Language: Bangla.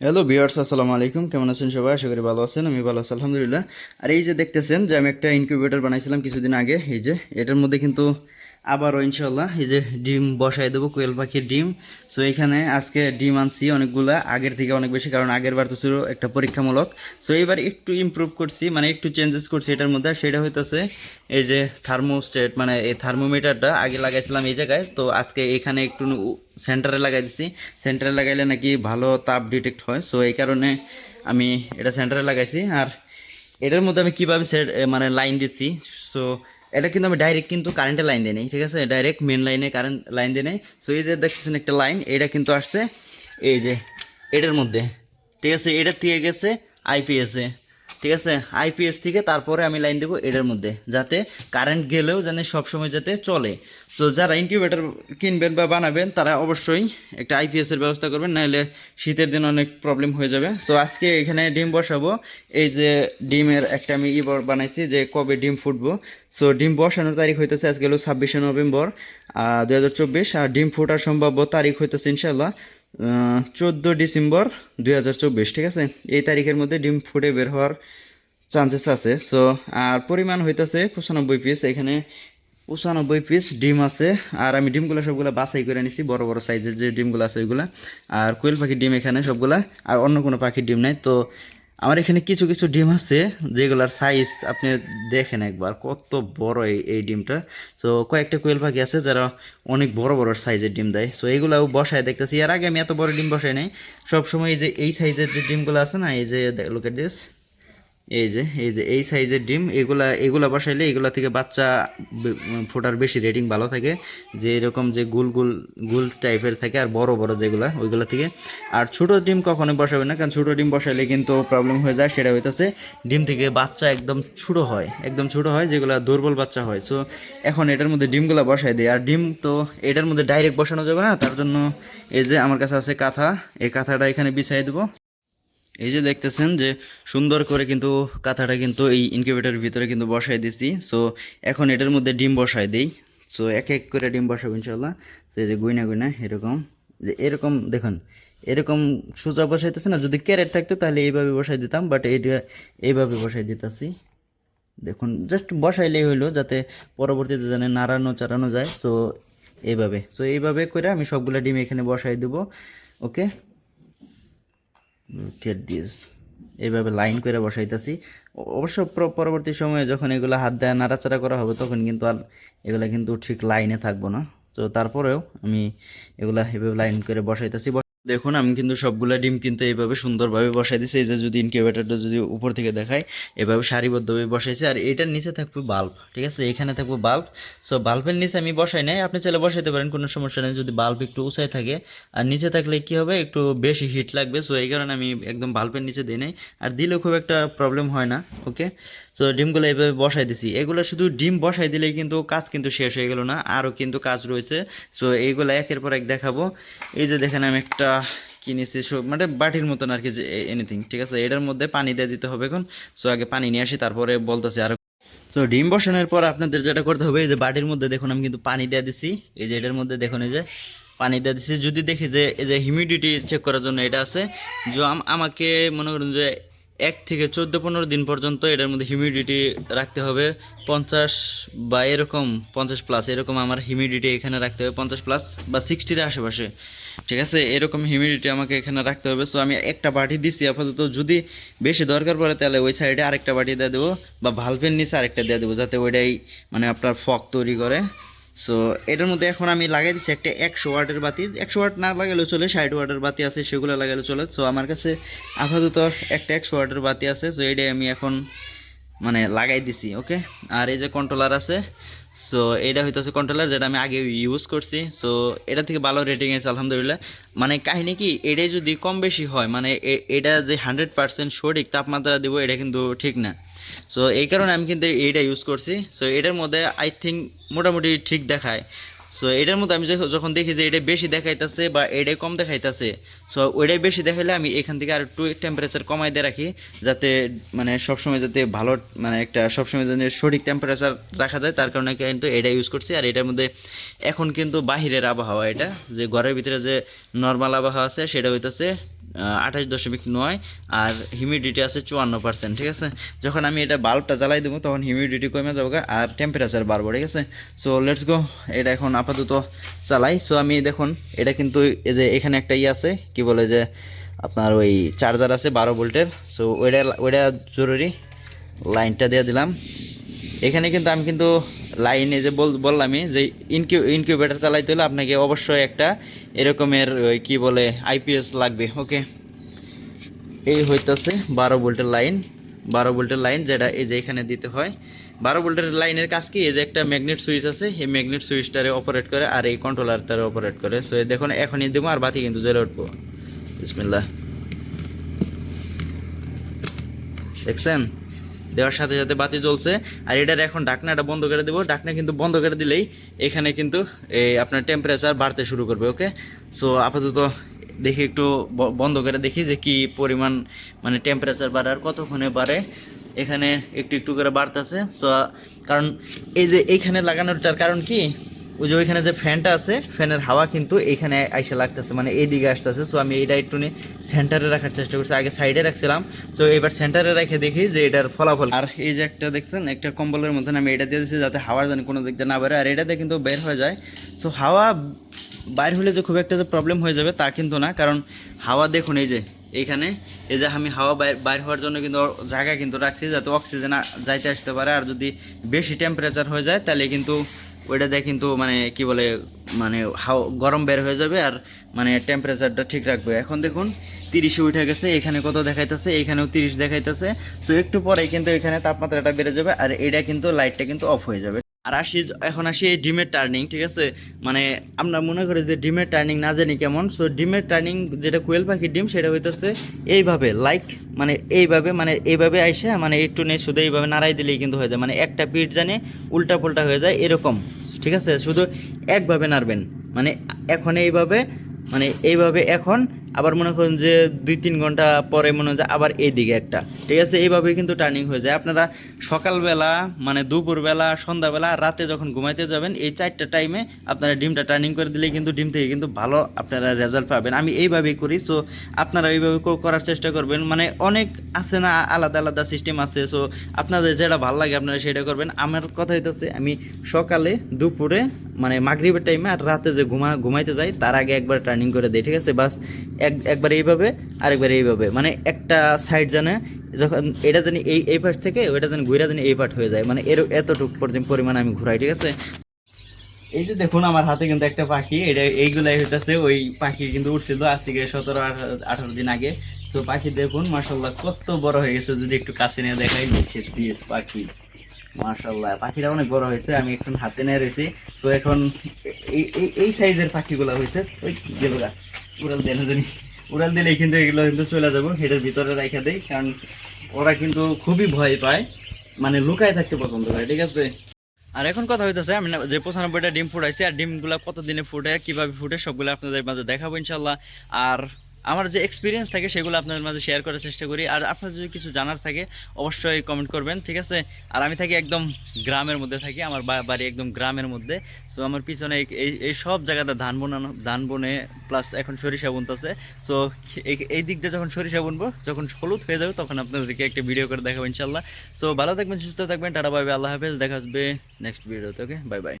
হ্যালো বিয়ার্স আসসালামু আলাইকুম। কেমন আছেন সবাই? আশা করি ভালো আছেন, আমি ভালো আছি, আলহামদুলিল্লাহ। আর এই যে দেখতেছেন যে আমি একটা ইনকিউবেটর বানাইছিলাম কিছুদিন আগে। এই যে, এটার মধ্যে কিন্তু আবারও ইনশাল্লাহ এই যে ডিম বসাই দেবো, কোয়েল পাখির ডিম। সো এখানে আজকে ডিম আনছি অনেকগুলা, আগের থেকে অনেক বেশি, কারণ আগের বার তো ছিল একটা পরীক্ষামূলক। সো এইবার একটু ইমপ্রুভ করছি মানে একটু চেঞ্জেস করছি এটার মধ্যে সেটা হইতেছে এই যে থার্মোস্টেট মানে এই থার্মোমিটারটা আগে লাগাইছিলাম এই জায়গায়। তো আজকে এখানে একটু সেন্টারে লাগাই দিছি। সেন্টারে লাগাইলে নাকি ভালো তাপ ডিটেক্ট হয়। সো এই কারণে আমি এটা সেন্টারে লাগাইছি। আর এটার মধ্যে আমি কীভাবে মানে লাইন দিচ্ছি সো এটা কিন্তু আমি ডাইরেক্ট কিন্তু কারেন্টের লাইন দিয়ে নেই, ঠিক আছে? ডাইরেক্ট মেন লাইনে কারেন্ট লাইন দিয়ে নেই। সো এই যে দেখতেছেন একটা লাইন এটা কিন্তু আসছে এই যে, এটার মধ্যে, ঠিক আছে? এটার থেকে গেছে আইপিএসে ঠিক আছে? আইপিএস থেকে তারপরে আমি লাইন দেবো এটার মধ্যে, যাতে কারেন্ট গেলেও যেন সবসময় যাতে চলে। সো যারা ইনকিউবেটার কিনবেন বা বানাবেন, তারা অবশ্যই একটা আইপিএস এর ব্যবস্থা করবেন, নাহলে শীতের দিন অনেক প্রবলেম হয়ে যাবে। সো আজকে এখানে ডিম বসাবো। এই যে ডিমের একটা আমি ই বানাইছি, যে কবে ডিম ফুটবো। সো ডিম বসানোর তারিখ হইতেছে আজকে হলো ছাব্বিশে নভেম্বর দু হাজার চব্বিশ। আর ডিম ফোটার সম্ভাব্য তারিখ হইতেছে ইনশাল্লাহ চোদ্দ ডিসেম্বর দুই হাজার চব্বিশ, ঠিক আছে? এই তারিখের মধ্যে ডিম ফুটে বের হওয়ার চান্সেস আছে। সো আর পরিমাণ হইতেছে পঁচানব্বই পিস এখানে পঁচানব্বই পিস ডিম আছে। আর আমি ডিমগুলো সবগুলো বাছাই করে নিছি, বড় বড় সাইজের যে ডিমগুলো আছে ওইগুলো। আর কোয়েল পাখির ডিম এখানে সবগুলা। আর অন্য কোনো পাখির ডিম নাই। তো আমার এখানে কিছু কিছু ডিম আছে, যেগুলার সাইজ আপনি দেখেন একবার, কত বড় এই এই ডিমটা। সো কয়েকটা কোয়েল পাখি আছে যারা অনেক বড় বড় সাইজের ডিম দেয়। সো এইগুলাও বসায় দেখতেছি। এর আগে আমি এত বড় ডিম বসাই নাই। সবসময় এই যে, এই সাইজের যে ডিমগুলো আছে না, এই যে লোকের দিস এই যে এই যে, এই সাইজের ডিম, এগুলা এগুলা বসাইলে এগুলা থেকে বাচ্চা ফোটার বেশি রেটিং ভালো থাকে। যে এরকম যে গুল গুল গুল টাইপের থাকে আর বড় বড় যেগুলা, ওইগুলা থেকে। আর ছোট ডিম কখনোই বসাবে না, কারণ ছোট ডিম বসাইলে কিন্তু প্রবলেম হয়ে যায়, সেটা হইতেছে ডিম থেকে বাচ্চা একদম ছোট হয়, একদম ছোট হয়, যেগুলা দুর্বল বাচ্চা হয়। সো এখন এটার মধ্যে ডিমগুলা বসাই দেয় আর ডিম তো এটার মধ্যে ডাইরেক্ট বসানো যাবে না, তার জন্য এই যে আমার কাছে আছে কাঁথা, এই কাঁথাটা এখানে বিছাই দেবো। এই যে দেখতেছেন যে সুন্দর করে কিন্তু কাঁথাটা কিন্তু এই ইনকিউবেটরের ভিতরে কিন্তু বসাই দিছি। সো এখন এটার মধ্যে ডিম বসাই দেই। সো এক এক করে ডিম বসাবো ইনশাল্লাহ তো এই যে গুইনা গুইনা, এরকম। যে এরকম, দেখুন, এরকম সোজা বসাইতেছে না, যদি ক্যারেট থাকতো তাহলে এইভাবে বসাই দিতাম বাট এইটা এইভাবে বসাই দিতেছি। দেখুন জাস্ট বসাইলেই হইল, যাতে পরবর্তীতে যেন নাড়ানো চাড়ানো যায়। তো এইভাবে। সো এইভাবে করে আমি সবগুলো ডিম এখানে বসাই দেবো। ওকে গেট দিস এইভাবে লাইন করে বসাইতেছি। অবশ্য পরবর্তী সময়ে যখন এগুলো হাত দেয় নাড়াচাড়া করা হবে, তখন কিন্তু আর এগুলো কিন্তু ঠিক লাইনে থাকব না। তো তারপরেও আমি এগুলা এভাবে লাইন করে বসাইতেছি। বস- দেখুন, আমি কিন্তু সবগুলা ডিম কিন্তু এইভাবে সুন্দরভাবে বসাই দিয়েছি এই যে যদি ইনকিউবেটরটা যদি উপর থেকে দেখাই, এভাবে সারিবদ্ধভাবে বসাইছি। আর এটার নিচে থাকবে বাল্ব ঠিক আছে? এখানে থাকবে বাল্ব সো বাল্বের নিচে আমি বসাই নাই। আপনি চাইলে বসাইতে পারেন, কোনো সমস্যা নেই। যদি বাল্ব একটু উঁচাই থাকে, আর নিচে থাকলে কি হবে? একটু বেশি হিট লাগবে। সো এই কারণে আমি একদম বাল্বের নিচে দিই নাই। আর দিলেও খুব একটা প্রবলেম হয় না ওকে সো ডিমগুলো এইভাবে বসাই দিছি। এগুলো শুধু ডিম বসাই দিলেই কিন্তু কাজ কিন্তু শেষ হয়ে গেল না। আরও কিন্তু কাজ রয়েছে। সো এইগুলো একের পর এক দেখাবো। এই যে দেখেন, আমি একটা কিনেছি সব মানে বাটির মতন আর কি যে এনিথিং ঠিক আছে? এটার মধ্যে পানি দিয়ে দিতে হবে এখন। সো, আগে পানি নিয়ে আসি, তারপরে বলতেছি আর। সো, ডিম বসানোর পর আপনাদের যেটা করতে হবে, এই যে বাটির মধ্যে দেখুন, আমি কিন্তু পানি দিয়ে দিছি। এই যে এটার মধ্যে দেখুন, এই যে পানি দিয়ে দিছি। যদি দেখি যে, এই যে হিউমিডিটি চেক করার জন্য এটা আছে, যে আম- আমাকে মনে করুন যে এক থেকে চোদ্দ, পনেরো দিন পর্যন্ত এটার মধ্যে হিউমিডিটি রাখতে হবে। পঞ্চাশ বা এরকম, পঞ্চাশ প্লাস এরকম আমার হিউমিডিটি এখানে রাখতে হবে। পঞ্চাশ প্লাস বা সিক্সটির আশেপাশে, ঠিক আছে? এরকম হিউমিডিটি আমাকে এখানে রাখতে হবে। সো আমি একটা বাটি দিছি, আপাতত যদি বেশি দরকার পড়ে, তাহলে ওই সাইডে আরেকটা বাটি দিয়ে দেবো বা ভালভের নিচে আরেকটা দিয়ে দেবো, যাতে ওইটাই মানে আপনার ফক তৈরি করে। সো এটার মধ্যে এখন আমি লাগাই দিচ্ছি একটা একশো ওয়াটের বাতি। একশো ওয়াট না লাগালেও চলে, ষাট ওয়াটের বাতি আছে, সেগুলো লাগালেও চলে। সো আমার কাছে আপাতত একটা একশো ওয়াটের বাতি আছে। সো এটাই আমি এখন মানে লাগাই দিছি ওকে আর এই যে কন্ট্রোলার আছে সো এটা হইতেছে কন্ট্রোলার যেটা আমি আগে ইউজ করছি সো এটা থেকে ভালো রেটিং আছে, আলহামদুলিল্লাহ। মানে কাহিনী কি, এটাই যদি কম বেশি হয় মানে এটা যে হান্ড্রেড পার্সেন্ট সঠিক তাপমাত্রা দেবো, এটা কিন্তু ঠিক না। সো এই কারণে আমি কিন্তু এইটা ইউজ করছি সো এটার মধ্যে আই থিঙ্ক মোটামুটি ঠিক দেখায়। সো এটার মধ্যে আমি যখন দেখি যে এটা বেশি দেখাইতেছে বা এটাই কম দেখাইতেছে সো ওইটাই বেশি দেখাইলে আমি এখান থেকে আর একটু টেম্পারেচার কমাই দিয়ে রাখি, যাতে মানে সবসময় যাতে ভালো মানে একটা সবসময় যেন সঠিক টেম্পারেচার রাখা যায়, তার কারণে কিন্তু এটা ইউজ করছি। আর এটার মধ্যে এখন কিন্তু বাহিরের আবহাওয়া এটা, যে ঘরের ভিতরে যে নর্মাল আবহাওয়া আছে, সেটা হইতেছে আঠাশ দশমিক নয় আর হিউমিডিটি আছে চুয়ান্ন পার্সেন্ট ঠিক আছে? যখন আমি এটা বাল্বটা জ্বালাই দেবো, তখন হিউমিডিটি কমে যাবে আর টেম্পারেচার বাড়বো, ঠিক আছে? সো লেটস গো এটা এখন আপাতত চালাই। সো আমি দেখুন, এটা কিন্তু এই যে এখানে একটা ই আছে, কি বলে যে আপনার ওই চার্জার আছে বারো ভোল্টের। সো ওইটা ওইটা জরুরি। লাইনটা দিয়ে দিলাম। এখানে কিন্তু আমি কিন্তু লাইনে যে বল বললামই যে ইনকিউ ইনকিউবেটার চালাইতে হলে আপনাকে অবশ্যই একটা এরকমের কি বলে আইপিএস লাগবে ওকে এই হইতেছে বারো ভোল্টের লাইন বারো ভোল্টের লাইন যেটা এই যে এখানে দিতে হয়। বারো ভোল্টের লাইনের কাজ কি? এই যে একটা ম্যাগনেট সুইচ আছে, এই ম্যাগনেট সুইচটারে অপারেট করে আর এই কন্ট্রোলারটারে অপারেট করে। সো দেখুন, এখনই দেবো আর বাতি কিন্তু জ্বলে উঠবো। বিসমিল্লাহ। দেখছেন? দেওয়ার সাথে সাথে বাতি জ্বলছে। আর এটার এখন ঢাকনাটা বন্ধ করে দেবো। ডাকনা কিন্তু বন্ধ করে দিলেই এখানে কিন্তু এই আপনার টেম্পারেচার বাড়তে শুরু করবে ওকে সো আপাতত দেখি একটু বন্ধ করে দেখি যে কি পরিমাণ মানে টেম্পারেচার বাড়ে আর কতক্ষণে বাড়ে। এখানে একটু একটু করে বাড়তেছে। সো কারণ এই যে এইখানে লাগানোটার কারণ কি? ওই যে ওইখানে যে ফ্যানটা আছে, ফ্যানের হাওয়া কিন্তু এইখানে আইসে লাগতেছে মানে এই দিকে আসতেছে। সো আমি এটা একটু সেন্টারে রাখার চেষ্টা করছি, আগে সাইডে রাখছিলাম। সো এবার সেন্টারে রেখে দেখি যে এটার ফলাফল আর এই যে একটা দেখছেন, একটা কম্বলের মধ্যে আমি এটা দিয়ে দিচ্ছি যাতে হাওয়ার যেন কোনো দিকটা না বেরোয়। আর এটাতে কিন্তু বের হয়ে যায়। সো হাওয়া বাইর হলে যে খুব একটা যে প্রবলেম হয়ে যাবে তা কিন্তু না। কারণ হাওয়া দেখুন, এই যে এইখানে, এই যে আমি হাওয়া বাইর বাইর হওয়ার জন্য কিন্তু জায়গা কিন্তু রাখছি যাতে অক্সিজেন যাইতে আসতে পারে। আর যদি বেশি টেম্পারেচার হয়ে যায়, তাহলে কিন্তু ওইটাতে কিন্তু মানে কি বলে মানে হাও, গরম বের হয়ে যাবে আর মানে টেম্পারেচারটা ঠিক রাখবে। এখন দেখুন, তিরিশে উঠে গেছে, এখানে কত দেখাইতেছে, এখানেও তিরিশ দেখাইতেছে। তো একটু পরে কিন্তু এখানে তাপমাত্রাটা বেড়ে যাবে আর এটা কিন্তু লাইটটা কিন্তু অফ হয়ে যাবে। আর আসি, এখন আসি এই ডিমের টার্নিং ঠিক আছে? মানে আমরা মনে করি যে ডিমের টার্নিং না জানি কেমন। সো ডিমের টার্নিং যেটা কোয়েল পাখির ডিম, সেটা হইতেছে এইভাবে লাইক মানে এইভাবে মানে এইভাবে আইসে মানে একটু নেই, শুধু এইভাবে নাড়াই দিলেই কিন্তু হয়ে যায়। মানে একটা পিঠ জানে উল্টা পুল্টা হয়ে যায়, এরকম। ঠিক আছে? শুধু একভাবে নাড়বেন। মানে এখন এইভাবে মানে এইভাবে এখন আবার মনে করুন যে দুই তিন ঘণ্টা পরে মনে হয় আবার এইদিকে একটা। ঠিক আছে? এইভাবে কিন্তু টার্নিং হয়ে যায়। আপনারা সকালবেলা মানে দুপুরবেলা, সন্ধ্যাবেলা, রাতে যখন ঘুমাইতে যাবেন, এই চারটা টাইমে আপনারা ডিমটা টার্নিং করে দিলে কিন্তু ডিম থেকে কিন্তু ভালো আপনারা রেজাল্ট পাবেন। আমি এইভাবেই করি। সো আপনারা এইভাবে করার চেষ্টা করবেন। মানে অনেক আছে না, আলাদা আলাদা সিস্টেম আছে। সো আপনাদের যেটা ভালো লাগে আপনারা সেটা করবেন। আমার কথা হইতেছে, আমি সকালে, দুপুরে মানে মাগরিবের টাইমে আর রাতে যে ঘুমা ঘুমাইতে যাই, তার আগে একবার টার্নিং করে দিই। ঠিক আছে? বাস একবার এইভাবে, আরেকবার এইভাবে। মানে একটা সাইড জানে যখন এটা জানি এই এই পাশ থেকে ওইটা জানি ঘুরা জানি এই পাট হয়ে যায়। মানে এর, এতটুকু পরিমাণ আমি ঘুরাই, ঠিক আছে? এই যে দেখুন, আমার হাতে কিন্তু একটা পাখি। এটা, এইগুলাই হইতেছে, ওই পাখি কিন্তু উঠছিল আজ থেকে সতেরো, আঠারো দিন আগে। তো পাখি দেখুন মার্শাল্লাহ কত বড় হয়ে গেছে। যদি একটু কাছে নিয়ে দেখাই, দেখে দিয়েছে পাখি। মার্শাল্লাহ পাখিটা অনেক বড় হয়েছে, আমি এখন হাতে নিয়ে রয়েছি। তো এখন এই- এই সাইজের পাখিগুলো হয়েছে, ওই, যেগুলা। উড়াল দেন জানি। উড়াল দিলেই কিন্তু এগুলো কিন্তু চলে যাব হেডের ভিতরে রাখা দেয় কারণ ওরা কিন্তু খুবই ভয় পায় মানে লুকায় থাকতে পছন্দ করে, ঠিক আছে? আর এখন কথা হইতেছে, আমি যে পঁচানব্বইটা ডিম ফুটাইছি, আর ডিমগুলো কতদিনে ফুটে, কীভাবে ফুটে, সবগুলো আপনাদের মাঝে দেখাবো ইনশাল্লাহ। আর আমার যে এক্সপিরিয়েন্স থাকে সেগুলো আপনাদের মাঝে শেয়ার করার চেষ্টা করি। আর আপনার যদি কিছু জানার থাকে, অবশ্যই কমেন্ট করবেন, ঠিক আছে? আর আমি থাকি একদম গ্রামের মধ্যে থাকি, আমার বাড়ি একদম গ্রামের মধ্যে। সো আমার পিছনে এই- এই সব জায়গাতে ধান বোনানো ধান বনে প্লাস এখন সরিষা বুনতেছে। সো এই দিক দিয়ে যখন সরিষা বুনবো, যখন হলুদ হয়ে যাবে, তখন আপনাদেরকে একটা ভিডিও করে দেখাবো ইনশাল্লাহ সো ভালো থাকবেন, সুস্থ থাকবেন, টাটা বাই আল্লাহ হাফেজ, দেখা আসবে নেক্সট ভিডিওতে ওকে বাই বাই